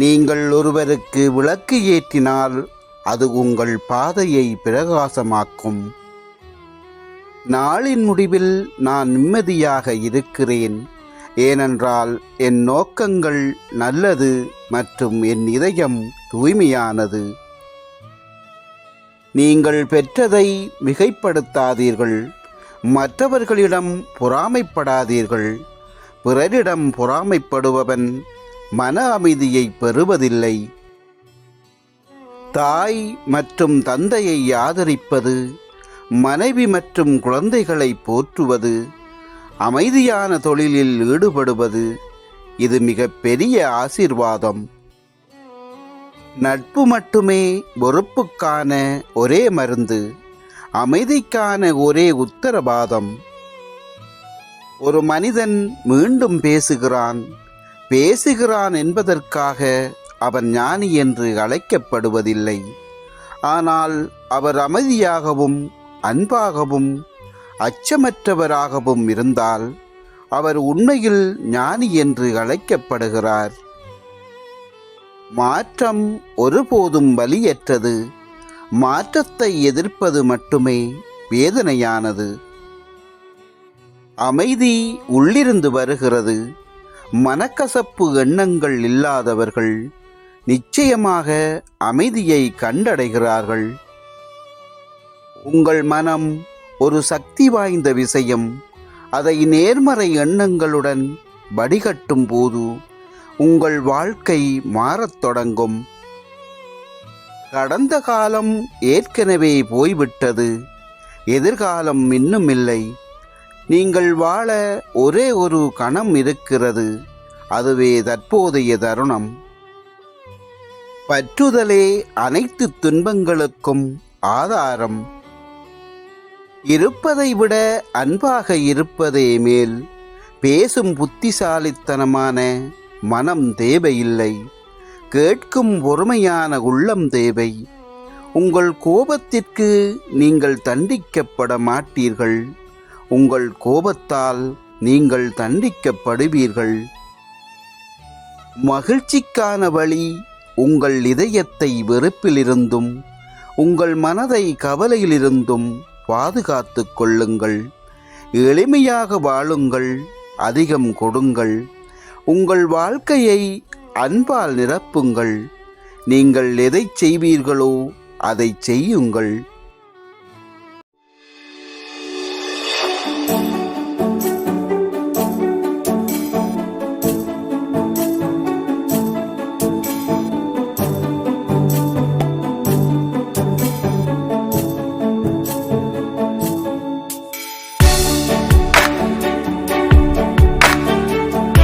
நீங்கள் ஒருவருக்கு விளக்கு ஏற்றினால் அது உங்கள் பாதையை பிரகாசமாக்கும். நாளின் முடிவில் நான் நிம்மதியாக இருக்கிறேன். ஏனென்றால் என் நோக்கங்கள் நல்லது மற்றும் என் இதயம் தூய்மையானது. நீங்கள் பெற்றதை மிகைப்படுத்தாதீர்கள். மற்றவர்களிடம் பொறாமைப்படாதீர்கள். பிறரிடம் பொறாமைப்படுபவன் மன அமைதியை பெறுவதில்லை. தாய் மற்றும் தந்தையை ஆதரிப்பது மனைவி மற்றும் குழந்தைகளை போற்றுவது அமைதியான தொழிலில் ஈடுபடுவது இது மிக பெரிய நட்பு மட்டுமே பொறுப்புக்கான ஒரே மருந்து அமைதிக்கான ஒரே உத்தரவாதம். ஒரு மனிதன் மீண்டும் பேசுகிறான் பேசுகிறான் என்பதற்காக அவர் ஞானி என்று அழைக்கப்படுவதில்லை. ஆனால் அவர் அமைதியாகவும் அன்பாகவும் அச்சமற்றவராகவும் இருந்தால் அவர் உண்மையில் ஞானி என்று அழைக்கப்படுகிறார். மாற்றம் ஒருபோதும் வலியற்றது. மாற்றத்தை எதிர்ப்பது மட்டுமே வேதனையானது. அமைதி உள்ளிருந்து வருகிறது. மனக்கசப்பு எண்ணங்கள் இல்லாதவர்கள் நிச்சயமாக அமைதியை கண்டடைகிறார்கள். உங்கள் மனம் ஒரு சக்தி வாய்ந்த விஷயம். அதை நேர்மறை எண்ணங்களுடன் வடிகட்டும் போது உங்கள் வாழ்க்கை மாறத் தொடங்கும். கடந்த காலம் ஏற்கனவே போய்விட்டது. எதிர்காலம் இன்னும் இல்லை நீங்கள் வாழ ஒரே ஒரு கணம் இருக்கிறது. அதுவே தற்போதைய தருணம். பற்றுதலே அனைத்து துன்பங்களுக்கும் ஆதாரம். இருப்பதை விட அன்பாக இருப்பதே மேல் பேசும் புத்திசாலித்தனமான மனம் தேவையில்லை. கேட்கும் பொறுமையான உள்ளம் தேவை. உங்கள் கோபத்திற்கு நீங்கள் தண்டிக்கப்பட மாட்டீர்கள். உங்கள் கோபத்தால் நீங்கள் தண்டிக்கப்படுவீர்கள். மகிழ்ச்சிக்கான வழி உங்கள் இதயத்தை வெறுப்பிலிருந்தும் உங்கள் மனதை கவலையிலிருந்தும் பாதுகாத்து கொள்ளுங்கள். எளிமையாக வாழுங்கள் அதிகம் கொடுங்கள். உங்கள் வாழ்க்கையை அன்பால் நிரப்புங்கள். நீங்கள் எதை செய்வீர்களோ அதை செய்யுங்கள்.